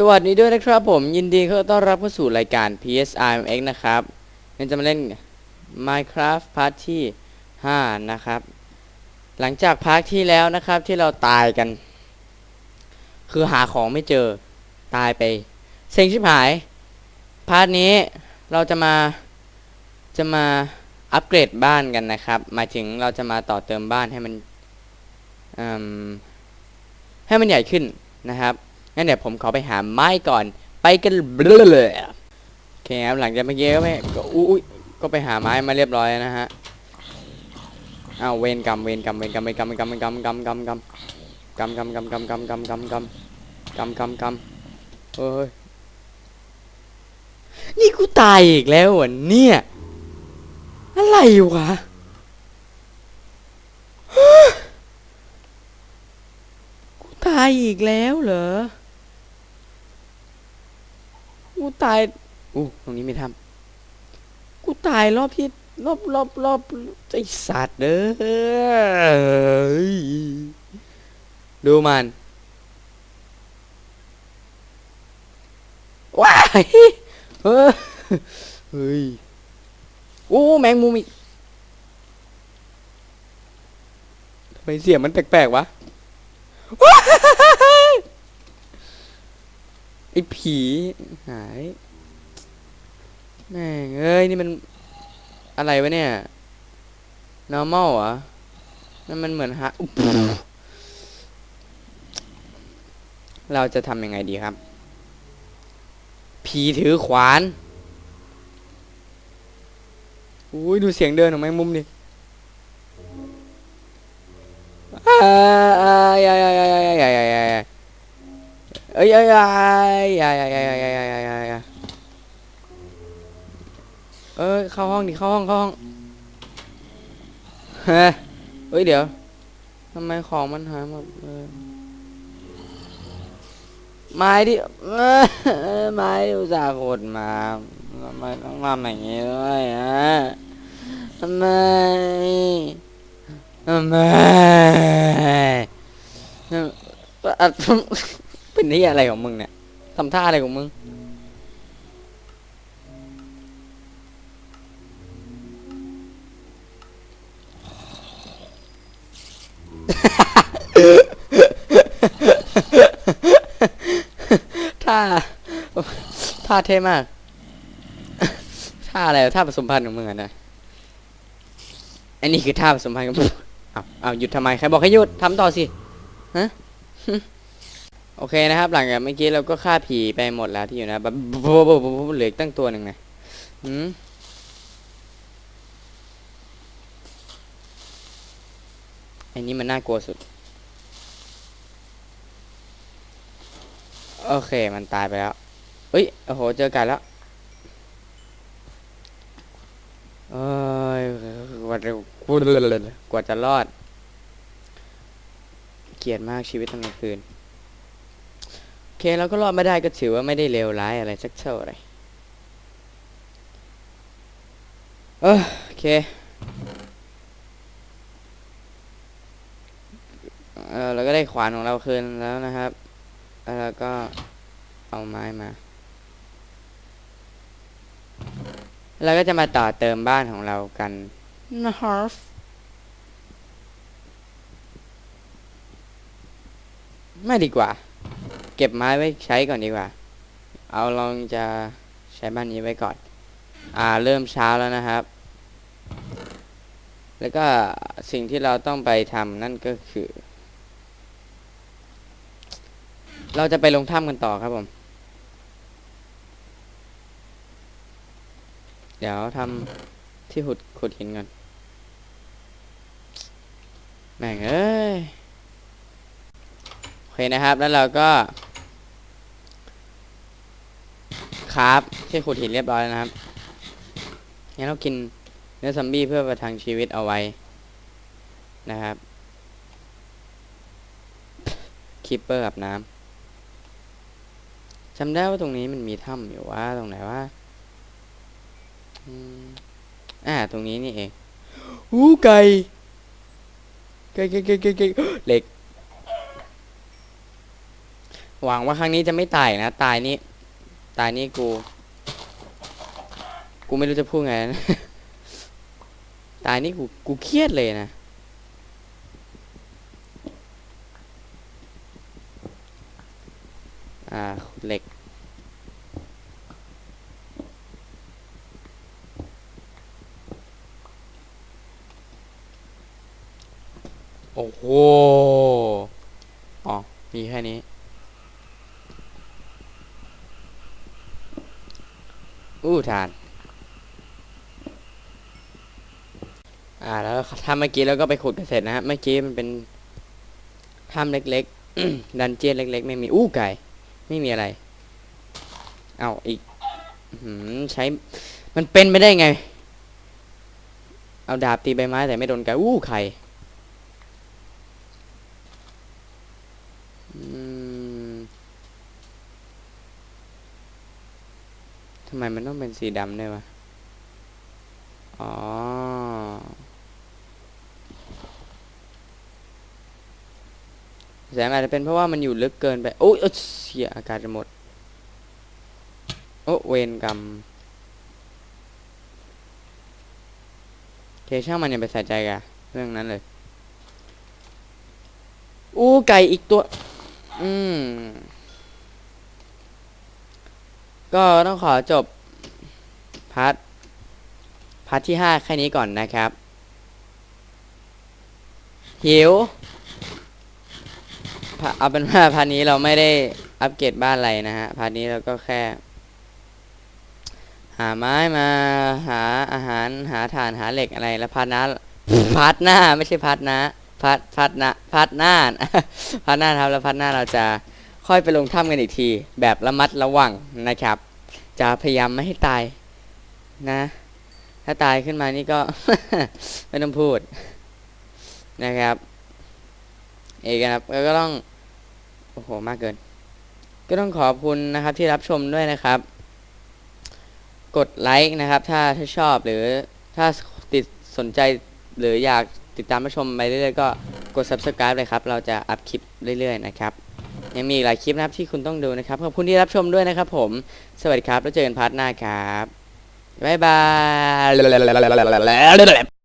สวัสดีด้วยนะครับผมยินดีเข้าต้อนรับเข้าสู่รายการ PSRMX นะครับนี่จะมาเล่น Minecraft Part ที่ 5 นะครับ หลังจากพาร์ทที่แล้วนะครับที่เราตายกัน คือหาของไม่เจอตายไป เซ็งชิบหาย พาร์ทนี้เราจะมาจะมาอัปเกรดบ้านกันนะครับมาถึงเราจะมาต่อเติมบ้านให้มันมให้มันใหญ่ขึ้นนะครับงั้นเดี๋ยวผมขอไปหาไม้ก่อน ไปกันเลยโอเคครับหลังจากเมื่อกี้ก็ไม่ก็อุ้ยก็ไปหาไม้มาเรียบร้อยนะฮะ อ้าวเวรกรรมเวรกรรมเวรกรรมเวรกรรมเวรกรรมเวรกรรมกรรมกรรมกรรมกรรมกรรมกรรมกรรมกรรมกรรมกรรมกรรมกรรมกรรมกรรมเฮ้ยนี่กูตายอีกแล้วเหรอเนี่ยอะไรวะกูตายอีกแล้วเหรอกูตายอู้ตรงนี้ไม่ทำกูตายรอบที่ รอบรอบรอบไอสัตว์เด้อดูมันว้ายเฮ้ยเฮ้ยโอ้แมงมุมอีกทำไมเสียงมันแปลกๆวะไอผีหายแม่งเอ้ยนี่มัน อะไรวะเนี่ย normal เหรอนั่นมันเหมือนฮะอุ๊บเราจะทำยังไงดีครับ ผีถือขวานอุ้ยดูเสียงเดินของแมงมุมดิอ้ายอ้ายอ้ายอ้ายอ้ายอ้ายอ้ายอ้ายอ้ายเอ้ยเอ้ยเอ้ยอย่าอย่าอย่าอย่าอย่าอย่าอย่าอย่า เอ้ยเข้าห้องดิเข้าห้องเข้าห้องเฮ้ยเอ้ยเดี๋ยวทำไมของมันหายหมดเลยไม้ที่ไม้ที่อุตส่าห์ขดมาทำไมต้องทำอย่างนี้ด้วยอะทำไมทำไมเป็นนี่อะไรของมึงเนี่ยทำท่าอะไรของมึง ท่าท่าเท่มากท่าอะไรท่าผสมพันธุ์ของมึงอะนะอันนี้คือท่าผสมพันธุ์กับเอาเอาหยุดทำไมใครบอกให้หยุดทำต่อสิฮะโอเคนะครับ หลังจากเมื่อกี้เราก็ฆ่าผีไปหมดแล้วที่อยู่นะแบบเหลือตั้งตัวหนึ่งนะอืม อ้นี่มันน่ากลัวสุด โอเคมันตายไปแล้วเอ้ยโอ้โหเจอกันแล้วเอ้ยกว่าจะกว่าจะรอด เกลียดมากชีวิตตอนกลางคืนโอเคเราก็รอดไม่ได้ก็ถือว่าไม่ได้เลวร้ายอะไรสักเท่าไหร่เออโอเค เออเราก็ได้ขวานของเราคืนแล้วนะครับแล้วเราก็เอาไม้มาเราก็จะมาต่อเติมบ้านของเรากันนะครับไม่ดีกว่า เก็บไม้ไว้ใช้ก่อนดีกว่า เอาลองจะใช้บ้านนี้ไว้ก่อน อ่าเริ่มเช้าแล้วนะครับ แล้วก็สิ่งที่เราต้องไปทำนั่นก็คือ เราจะไปลงถ้ำกันต่อครับผม เดี๋ยวทำที่ขุดขุดหินก่อน แม่งเอ้ย โอเคนะครับ แล้วเราก็ ครับที่ขุดหินเรียบร้อยแล้วนะครับงั้นเรากินเนื้อซัมบี้เพื่อประทังชีวิตเอาไว้ นะครับคีปเปอร์อาบน้ำ จำได้ว่าตรงนี้มันมีถ้ำอยู่ว่าตรงไหนว่าอ่า ตรงนี้นี่เองอู้ไก่ไก่ไก่ไก่ไก่ไก่เหล็ก หวังว่าครั้งนี้จะไม่ตายนะ ตายนี่ ตายนี่กู กูไม่รู้จะพูดไงนะตายนี่กู กูเครียดเลยนะ อ่า เหล็ก โอ้โห อ๋อ มีแค่นี้ อู้ทาน อ่า แล้วถ้าเมื่อกี้เราก็ไปขุดกันเสร็จนะฮะ เมื่อกี้มันเป็นถ้ำเล็กๆ ดันเจี้ยนเล็ก ๆ ไม่มี อู้ไก่ ไม่มีอะไร เอาอีกอใช้ มันเป็นไปได้ไง เอาดาบตีใบไม้แต่ไม่โดนไก่ อู้ไข่ อืมทำ ไมมันต้องเป็นสีดำด้วยวะ อ๋อ แสงอาจจะเป็นเพราะว่ามันอยู่ลึกเกินไป โอ้ยเอ้ยเสียอากาศจะหมด โอ้เวรกรรมเคช่างมันอย่าไปใส่ใจกับเรื่องนั้นเลย อู้ไก่อีกตัว อืม ก็ต้องขอจบพาร์ทพาร์ทที่ห้าแค่นี้ก่อนนะครับ หิว เอาเป็นว่าพาร์ทนี้เราไม่ได้อัปเกรดบ้านอะไรนะฮะ พาร์ทนี้เราก็แค่ หาไม้มาหาอาหารหาถ่านหาเหล็กอะไรแล้วพาร์ทน้าพาร์ทหน้าไม่ใช่พาร์ทนะพาร์ทพาร์ทหนะพาร์ทหน้าพาร์ทหน้าครับแล้วพาร์ทหน้าเราจะ ค่อยไปลงถ้ำกันอีกที แบบระมัดระวังนะครับ จะพยายามไม่ให้ตายนะ ถ้าตายขึ้นมานี่ก็ ไม่ต้องพูดนะครับ เอกนะครับก็ต้องโอ้โหมากเกิน ก็ต้องขอบคุณนะครับที่รับชมด้วยนะครับ กดไลค์นะครับ ถ้าถ้าชอบหรือถ้าติดสนใจหรืออยากติดตามรับชมไปเรื่อยๆก็กด subscribe เลยครับ เราจะอัพคลิปเรื่อยๆนะครับ ยังมีอีกหลายคลิปนะครับที่คุณต้องดูนะครับ ขอบคุณที่รับชมด้วยนะครับผม สวัสดีครับ แล้วเจอกันพาร์ทหน้าครับ บ๊ายบาย